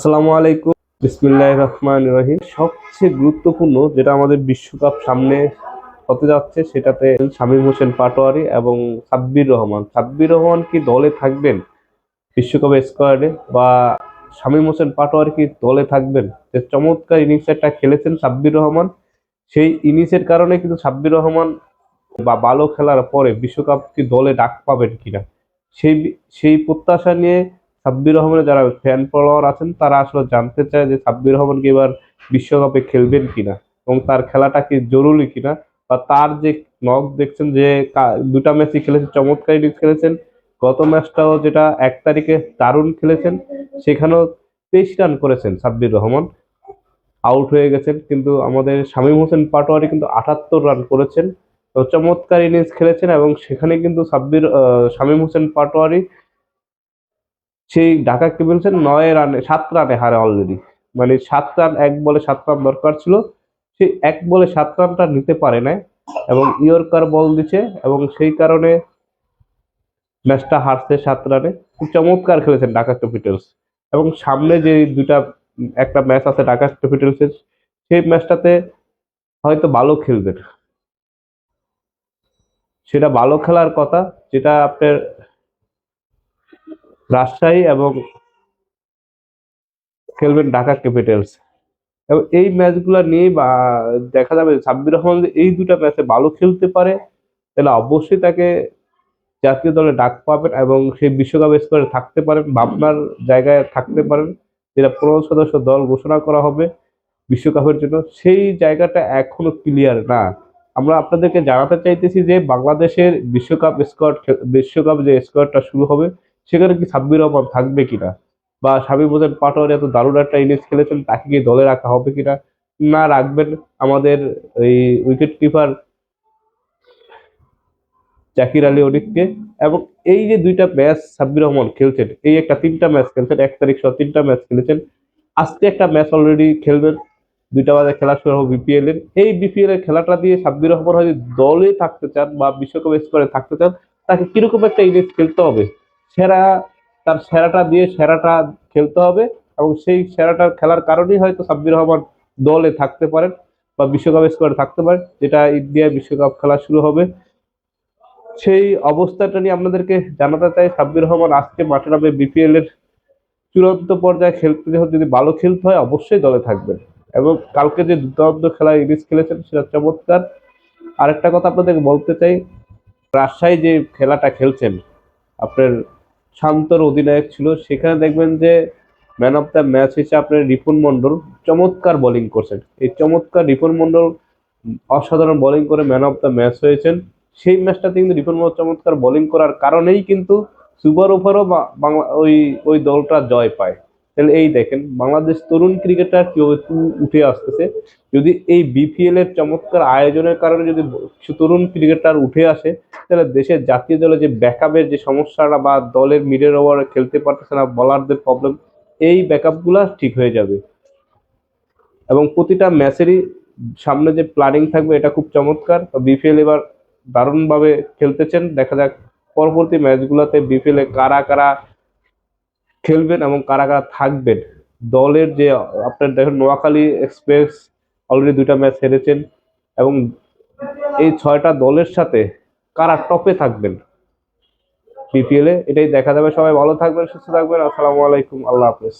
আসসালামু আলাইকুম। বিসমিল্লাহ রহমান রহিম। সবচেয়ে গুরুত্বপূর্ণ যেটা আমাদের বিশ্বকাপ সামনে হতে যাচ্ছে, সেটাতে শামীম হোসেন পাটোয়ারি এবং সাব্বির রহমান। সাব্বির রহমান কি দলে থাকবেন বিশ্বকাপ স্কোয়াডে বা শামীম হোসেন পাটোয়ারি কি দলে থাকবেন? যে চমৎকার ইনিংস একটা খেলেছেন সাব্বির রহমান। সেই ইনিংসের কারণে কিন্তু সাব্বির রহমান বা ভালো খেলার পরে বিশ্বকাপ কি দলে ডাক পাবেন কিনা? সেই সেই প্রত্যাশা নিয়ে সাব্বির রহমানের যারা ফ্যান ফলোয়ার আছেন, তারা আসলে জানতে চায় যে সাব্বির রহমান কি এবার বিশ্বকাপে খেলবেন কিনা এবং তার খেলাটা কি জরুরি কিনা বা তার যে নক দেখছেন যে দুটা ম্যাচই খেলেছেন, চমৎকার ইনিংস খেলেছেন। গত ম্যাচটাও যেটা এক তারিখে দারুণ খেলেছেন, সেখানেও তেইশ রান করেছেন সাব্বির রহমান। আউট হয়ে গেছেন, কিন্তু আমাদের শামীম হোসেন পাটোয়ারি কিন্তু আটাত্তর রান করেছেন। চমৎকার ইনিংস খেলেছেন এবং সেখানে কিন্তু সাব্বির শামীম হোসেন পাটোয়ারি সেই ঢাকা ক্যাপিটালসের নয় রানে, সাত রানে হারে অলরেডি মানে সাত রান, এক বলে সাত রান দরকার ছিল। সেই এক বলে সাত রানটা নিতে পারে নাই এবং ইয়র্কার বল দিছে এবং সেই কারণে ম্যাচটা হারছে সাত রানে। খুব চমৎকার খেলেছেন ঢাকা ক্যাপিটালস এবং সামনে যে দুটা একটা ম্যাচ আছে ঢাকা ক্যাপিটালসের সেই ম্যাচটাতে হয়তো ভালো খেলবেন। সেটা ভালো খেলার কথা, যেটা আপনার রাজশাহী এবং খেলবেন ঢাকা ক্যাপিটালস। এবং এই ম্যাচগুলো নিয়ে বা দেখা যাবে সাব্বির রহমান এই দুটো ম্যাচে ভালো খেলতে পারে, তাহলে অবশ্যই তাকে জাতীয় দলে ডাক পাবেন এবং সেই বিশ্বকাপ স্কোয়াডে থাকতে পারেন, ভাবনার জায়গায় থাকতে পারেন, যেটা পনেরো সদস্য দল ঘোষণা করা হবে বিশ্বকাপের জন্য। সেই জায়গাটা এখনও ক্লিয়ার না। আমরা আপনাদেরকে জানাতে চাইতেছি যে বাংলাদেশের বিশ্বকাপ স্কোয়াড, বিশ্বকাপ যে স্কোয়াডটা শুরু হবে সেখানে কি সাব্বির রহমান থাকবে কিনা? বা শামীম হোসেন পাটোয়ারি এত দারুণ একটা ইনিংস খেলেছেন, তাকে কি দলে রাখা হবে কিনা? না রাখবেন আমাদের এই উইকেট কিপার জাকির আলী অনিককে। এবং এই যে দুইটা ম্যাচ সাব্বির রহমান খেলছেন, এই একটা তিনটা ম্যাচ খেলছেন, এক তারিখ সহ তিনটা ম্যাচ খেলেছেন। আজকে একটা ম্যাচ অলরেডি খেলবেন, দুইটা বাজে খেলা শুরু হবে বিপিএল এর। এই বিপিএল এর খেলাটা দিয়ে সাব্বির রহমান হয়তো দলে থাকতে চান বা বিশ্বকাপ স্কোরে থাকতে চান, তাকে কীরকম একটা ইনিংস খেলতে হবে? সেরা, তার সেরাটা দিয়ে সেরাটা খেলতে হবে এবং সেই সেরাটা খেলার কারণেই হয়তো সাব্বির রহমান দলে থাকতে পারেন বা বিশ্বকাপ স্কোয়াডে থাকতে পারেন, যেটা ইন্ডিয়া বিশ্বকাপ খেলা শুরু হবে। সেই অবস্থাটা নিয়ে আপনাদেরকে জানাতে চাই, সাব্বির রহমান আজকে মাঠে নামে বিপিএল এর চূড়ান্ত পর্যায়ে খেলতে যদি ভালো খেলতে হয়, অবশ্যই দলে থাকবেন। এবং কালকে যে দুর্দান্ত খেলা ইনিংস খেলেছেন সেটা চমৎকার। আরেকটা কথা আপনাদেরকে বলতে চাই, রাজশাহী যে খেলাটা খেলছেন, আপনার শান্তর অধিনায়ক ছিল। সেখানে দেখবেন যে ম্যান অফ দ্য ম্যাচ হিসেবে আপনার রিপুন মন্ডল চমৎকার বোলিং করছেন। এই চমৎকার রিপুন মন্ডল অসাধারণ বোলিং করে ম্যান অফ দ্য ম্যাচ হয়েছেন। সেই ম্যাচটাতে কিন্তু রিপুন মন্ডল চমৎকার বোলিং করার কারণেই কিন্তু সুপার ওভারও বাংলা ওই ওই দলটা জয় পায়। তাহলে এই দেখেন, বাংলাদেশ তরুণ ক্রিকেটার একটু উঠে আসতেছে। যদি এই বিপিএল এর চমৎকার আয়োজনের কারণে যদি তরুণ ক্রিকেটার উঠে আসে, তাহলে দেশের জাতীয় দলে যে ব্যাকআপের যে সমস্যাটা বা দলের মিডল ওভারে খেলতে পারতেছে না বলারদের প্রবলেম এই ব্যাকআপগুলো ঠিক হয়ে যাবে। এবং প্রতিটা ম্যাচেরই সামনে যে প্ল্যানিং থাকবে, এটা খুব চমৎকার। বিপিএল এবার দারুণভাবে খেলতেছেন। দেখা যাক, পরবর্তী ম্যাচগুলোতে বিপিএল এ কারা কারা খেলবেন এবং কারা কারা থাকবেন, দলের যে আপনার দেখেন নোয়াখালী এক্সপ্রেস অলরেডি দুইটা ম্যাচ হেরেছেন এবং এই ছয়টা দলের সাথে কারা টপে থাকবেন বিপিএল এটাই দেখা যাবে। সবাই ভালো থাকবেন, সুস্থ থাকবেন। আসসালামু আলাইকুম, আল্লাহ হাফেজ।